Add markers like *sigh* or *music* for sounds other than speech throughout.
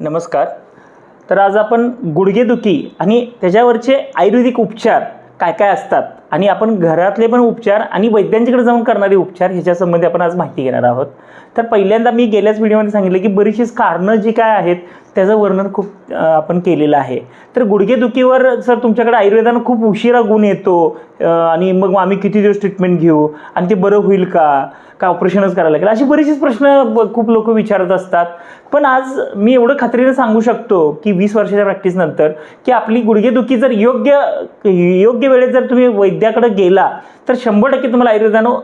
नमस्कार. तर आज आपण गुडघेदुखी आणि त्याच्यावरचे आयुर्वेदिक उपचार काय काय असतात? आणि आपण घरातले पण उपचार आणि वैद्यांच्याकडे जाऊन करणारे उपचार ह्याच्यासंबंधी आपण आज माहिती घेणार आहोत. तर पहिल्यांदा मी गेल्याच व्हिडिओमध्ये सांगितलं की बरीचशीच कारणं जी काय आहेत त्याचं वर्णन खूप आपण केलेलं आहे. तर गुडघेदुखीवर सर तुमच्याकडे आयुर्वेदानं खूप उशिरा गुण येतो आणि मग आम्ही किती दिवस ट्रीटमेंट घेऊ आणि ते बरं होईल का? का ऑपरेशनच करायला लागेल? असे बरेचसेच प्रश्न ब- खूप लोक विचारत असतात. पण आज मी एवढं खात्रीने सांगू शकतो की वीस वर्षाच्या प्रॅक्टिसनंतर की आपली गुडघेदुखी जर योग्य योग्य वेळेत जर तुम्ही वैद्य वैद्याकडे गेला तर शंभर टक्के तुम्हाला आयुर्वेदानं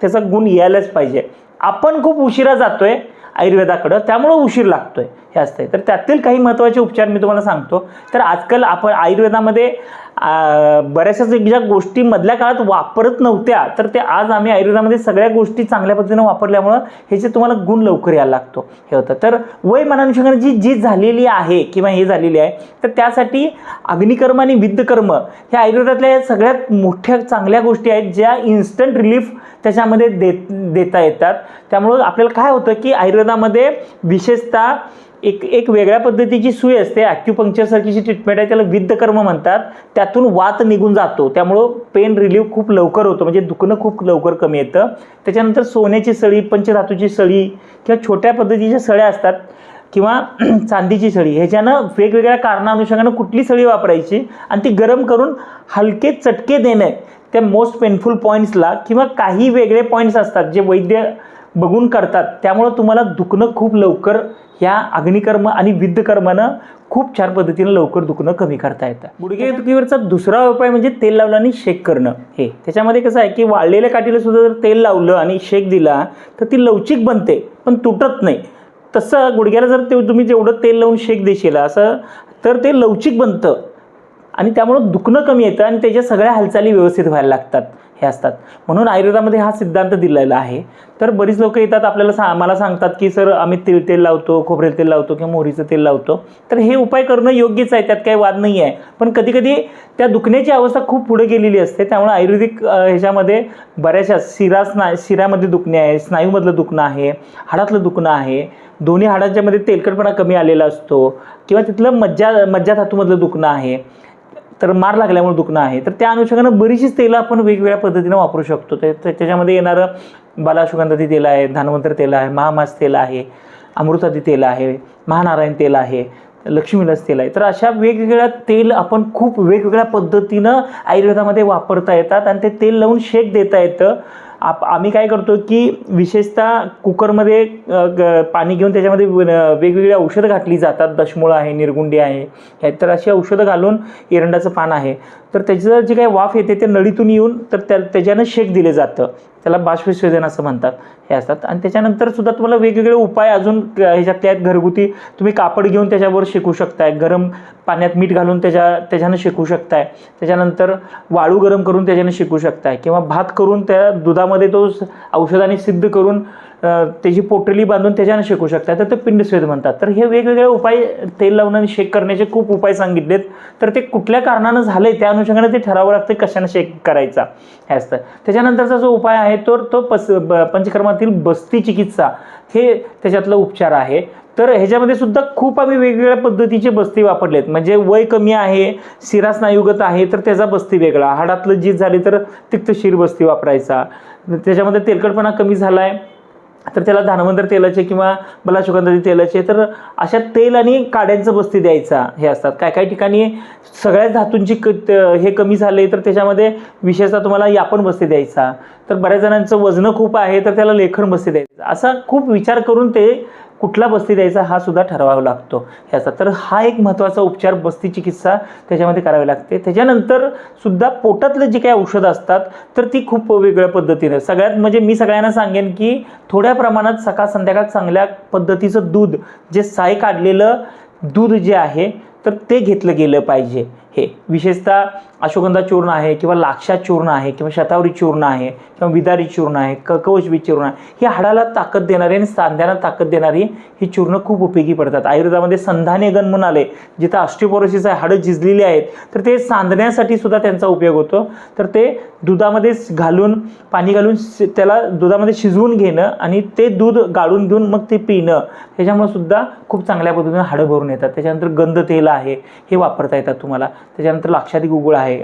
त्याचा गुण यायलाच पाहिजे. आपण खूप उशिरा जातो आहे आयुर्वेदाकडं त्यामुळं उशीर लागतो आहे हे असतं आहे तर त्यातील काही महत्त्वाचे उपचार मी तुम्हाला सांगतो. तर आजकाल आपण आयुर्वेदामध्ये बऱ्याचशाच बऱ्याचशा ज्या गोष्टी मधल्या काळात वापरत नव्हत्या तर ते आज आम्ही आयुर्वेदामध्ये सगळ्या गोष्टी चांगल्या पद्धतीनं वापरल्यामुळं ह्याचे तुम्हाला गुण लवकर यायला लागतो. हे होतं. तर वय मनानुषंगाने जी जी झालेली आहे किंवा हे झालेली आहे तर त्यासाठी अग्निकर्म आणि विद्धकर्म ह्या आयुर्वेदातल्या सगळ्यात मोठ्या चांगल्या गोष्टी आहेत ज्या इन्स्टंट रिलीफ त्याच्यामध्ये देत देता येतात. त्यामुळं आपल्याला काय होतं की आयुर्वेदामध्ये विशेषतः एक एक वेगळ्या पद्धतीची सुई असते. ॲक्युपंक्चरसारखी जी ट्रीटमेंट आहे त्याला विद्धकर्म म्हणतात. त्यातून वात निघून जातो. त्यामुळं पेन रिलीव्ह खूप लवकर होतं. म्हणजे दुखणं खूप लवकर कमी येतं. त्याच्यानंतर सोन्याची सळी पंचधातूची सळी किंवा छोट्या पद्धतीच्या सळ्या असतात किंवा *clears throat* चांदीची सळी. ह्याच्यानं वेगवेगळ्या कारणानुषंगानं कुठली सळी वापरायची आणि ती गरम करून हलके चटके देणे त्या मोस्ट पेनफुल पॉईंट्सला किंवा काही वेगळे पॉईंट्स असतात जे वैद्य बघून करतात. त्यामुळं तुम्हाला दुखणं खूप लवकर ह्या अग्निकर्म आणि विद्धकर्मानं खूप छान पद्धतीनं लवकर दुखणं कमी करता येतं. गुडघे दुखीवरचा दुसरा उपाय म्हणजे तेल लावलं आणि शेक करणं. हे त्याच्यामध्ये कसं आहे की वाळलेल्या काठीला सुद्धा जर तेल लावलं आणि शेक दिला तर ती लवचिक बनते पण तुटत नाही. तसं गुडघ्याला जर ते तुम्ही जेवढं तेल लावून शेक देशील असं तर ते लवचिक बनतं. आणि त्यामुळं दुखणं कमी येतं आणि त्याच्या सगळ्या हालचाली व्यवस्थित व्हायला लागतात. हे असतात. म्हणून आयुर्वेदामध्ये हा सिद्धांत दिलेला आहे. तर बरीच लोक येतात आपल्याला सा मला सांगतात की सर आम्ही तिळ तेल लावतो खोबरेल तेल लावतो किंवा मोहरीचं तेल लावतो. तर हे उपाय करणं योग्यच आहे त्यात काही वाद नाही आहे पण कधीकधी त्या दुखण्याची अवस्था खूप पुढे गेलेली असते. त्यामुळे आयुर्वेदिक ह्याच्यामध्ये बऱ्याचशा शिरा स्ना शिऱ्यामध्ये दुखणे आहे स्नायूमधलं दुखणं आहे हाडातलं दुखणं आहे. दोन्ही हाडांच्यामध्ये तेलकटपणा कमी आलेला असतो. किंवा तिथलं मज्जा मज्जा धातूमधलं दुखणं आहे. तर मार लागल्यामुळे दुखणं आहे. तर त्या अनुषंगानं बरीचशीच तेलं आपण वेगवेगळ्या पद्धतीनं वापरू शकतो. ते त्याच्यामध्ये येणारं बालाशुगंधाती तेल आहे धानवंतर तेल आहे महामास तेल आहे अमृतादी तेल आहे महानारायण तेल आहे लक्ष्मीलाच तेल आहे. तर अशा वेगवेगळ्या तेल आपण खूप वेगवेगळ्या पद्धतीनं आयुर्वेदामध्ये वापरता येतात आणि ते तेल लावून शेक देता येतं. आप आम्ही काय करतो की विशेषतः कुकरमध्ये ग- पाणी घेऊन त्याच्यामध्ये वेगवेगळी औषधं घातली जातात. दशमुळं आहे निरगुंडी आहे. ह्या तर अशी औषधं घालून एरंडाचं पान आहे. तर त्याचं जे काही वाफ येते ते नळीतून येऊन तर त्या त्याच्यानं शेक दिलं जातं. त्याला बाष्पविसर्जन असं म्हणतात हे असतात. आणि त्याच्यानंतर सुद्धा तुम्हाला वेगवेगळे उपाय अजून ह्याच्यातले आहेत. घरगुती तुम्ही कापड घेऊन त्याच्यावर शेकू शकताय. गरम पाण्यात मीठ घालून त्याच्या त्याच्यानं शेकू शकताय. त्याच्यानंतर वाळू गरम करून त्याच्यानं शेकू शकताय. किंवा भात करून त्या दुधामध्ये तो औषधाने सिद्ध करून त्याची पोटली बांधून त्याच्यानं शेकू शकताय. तर ते पिंडस्वेद म्हणतात. तर हे वेगवेगळे उपाय तेल लावून आणि शेक करण्याचे खूप उपाय सांगितलेत. तर ते कुठल्या कारणानं झाले त्या अनुषंगाने ते ठरावं लागतं कशानं शेक करायचा हे असतं. त्याच्यानंतरचा जो उपाय आहे तर तो पस ब- पंचकर्मातील बस्ती चिकित्सा हे त्याच्यातलं उपचार आहे. तर ह्याच्यामध्ये सुद्धा खूप आम्ही वेगवेगळ्या पद्धतीचे बस्ती वापरलेत. म्हणजे वय कमी आहे शिरा स्नायुगत आहे तर त्याचा बस्ती वेगळा. हाडातलं जीत झाली तर तिक्त शिर बस्ती वापरायचा. त्याच्यामध्ये तेलकटपणा कमी झाला आहे तर त्याला धानवंतर तेलाचे किंवा बलाशुगंधाची तेलाचे तर अशा तेल आणि काड्यांचं बस्ती द्यायचा हे असतात. काय काय ठिकाणी सगळ्याच धातूंची क हे कमी झाले तर त्याच्यामध्ये विशेषतः तुम्हाला यापन बस्ती द्यायचा. तर बऱ्याच जणांचं वजनं खूप आहे तर त्याला लेखन बस्ती द्यायचं. असा खूप विचार करून ते कुठला बस्ती द्यायचा हा सुद्धा ठरवावा लागतो. ह्याचा. तर हा एक महत्त्वाचा उपचार बस्ती चिकित्सा त्याच्यामध्ये करावी लागते. त्याच्यानंतर सुद्धा पोटातलं जी काही औषधं असतात तर ती खूप वेगळ्या पद्धतीनं. सगळ्यात म्हणजे मी सगळ्यांना सांगेन की थोड्या प्रमाणात सकाळ संध्याकाळ चांगल्या पद्धतीचं दूध जे साय काढलेलं दूध जे आहे तर ते घेतलं गेलं पाहिजे. हे विशेषतः अश्वगंधा चूर्ण आहे किंवा लाक्षा चूर्ण आहे किंवा शतावरी चूर्ण आहे किंवा विदारी चूर्ण आहे क कवचबी चूर्ण आहे ही हाडाला ताकद देणारी आणि सांध्याला ताकद देणारी ही चूर्ण खूप उपयोगी पडतात. आयुर्वेदामध्ये संधाने गण म्हणून आले जिथं ऑस्टिओपोरोसिस आहे हाडं झिजलेली आहेत तर ते सांधण्यासाठी सुद्धा त्यांचा उपयोग होतो. तर ते दुधामध्ये घालून पाणी घालून शि- त्याला दुधामध्ये शिजवून घेणं आणि ते दूध गाळून घेऊन मग ते पिणं त्याच्यामुळे सुद्धा खूप चांगल्या पद्धतीने हाडं भरून येतात. त्याच्यानंतर गंध तेल आहे हे वापरता येतात तुम्हाला. त्याच्यानंतर लाक्षादी गुगुळ आहे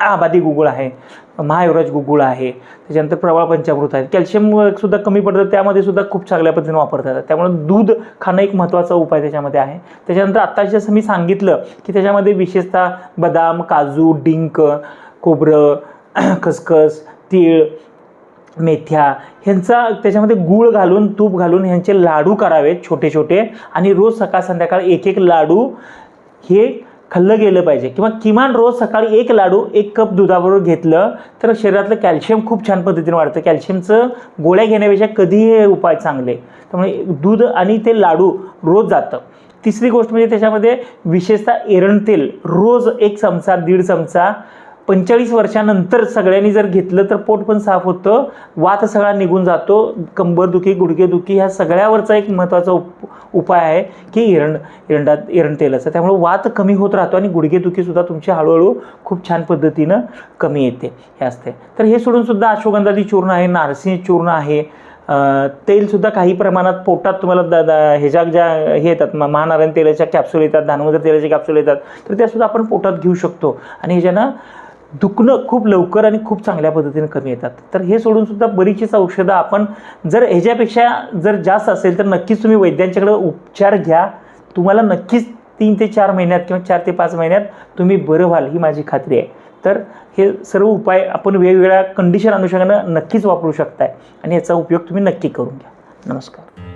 आबादी गुगुळ आहे महायुवराज गुगुळ आहे त्याच्यानंतर प्रवाळ पंचामृत आहे. कॅल्शियम सुद्धा कमी पडतं त्यामध्ये सुद्धा खूप चांगल्या पद्धतीने वापरतात. त्यामुळे दूध खाणं एक महत्त्वाचा उपाय त्याच्यामध्ये आहे. त्याच्यानंतर आत्ता जसं मी सांगितलं की त्याच्यामध्ये विशेषतः बदाम काजू डिंक खोबरं *clears throat* खसखस तीळ मेथ्या ह्यांचा त्याच्यामध्ये गूळ घालून तूप घालून ह्यांचे लाडू करावेत छोटे छोटे आणि रोज सकाळ संध्याकाळ एक एक लाडू हे खाल्लं गेलं पाहिजे. किंवा किमान रोज सकाळी एक लाडू एक कप दुधाबरोबर घेतलं तर शरीरातलं कॅल्शियम खूप छान पद्धतीने वाढतं. कॅल्शियमचं गोळ्या घेण्यापेक्षा कधीही हे उपाय चांगले. त्यामुळे दूध आणि ते लाडू रोज जातं. तिसरी गोष्ट म्हणजे त्याच्यामध्ये विशेषतः एरण तेल रोज एक चमचा दीड चमचा पंचेचाळीस वर्षानंतर सगळ्यांनी जर घेतलं तर पोट पण साफ होतं वात सगळा निघून जातो कंबरदुखी गुडघेदुखी ह्या सगळ्यावरचा एक महत्त्वाचा उप उपाय आहे की एरंड एरंडात एरण तेलाचा त्यामुळे वात कमी होत राहतो आणि गुडघेदुखीसुद्धा तुमची हळूहळू खूप छान पद्धतीनं कमी येते. हे असते तर हे सोडूनसुद्धा अश्वगंधादी चूर्ण आहे नारसिंह चूर्ण आहे तेलसुद्धा काही प्रमाणात पोटात तुम्हाला द द ह्याच्या ज्या हे येतात म- महानारायण तेलाच्या कॅप्सूल येतात धानवंतर तेलाच्या कॅप्सूल येतात तर त्यासुद्धा आपण पोटात घेऊ शकतो. आणि ह्याच्यानं दुखणं खूप लवकर आणि खूप चांगल्या पद्धतीने कमी येतात. तर हे सोडूनसुद्धा बरीचशीच औषधं आपण जर ह्याच्यापेक्षा जर जास्त असेल तर नक्कीच तुम्ही वैद्यांच्याकडे उपचार घ्या. तुम्हाला नक्कीच तीन ते चार महिन्यात किंवा चार ते पाच महिन्यात तुम्ही बरं व्हाल ही माझी खात्री आहे. तर हे सर्व उपाय आपण वेगवेगळ्या कंडिशन अनुषंगानं नक्कीच वापरू शकताय आणि याचा उपयोग तुम्ही नक्की करून घ्या. नमस्कार.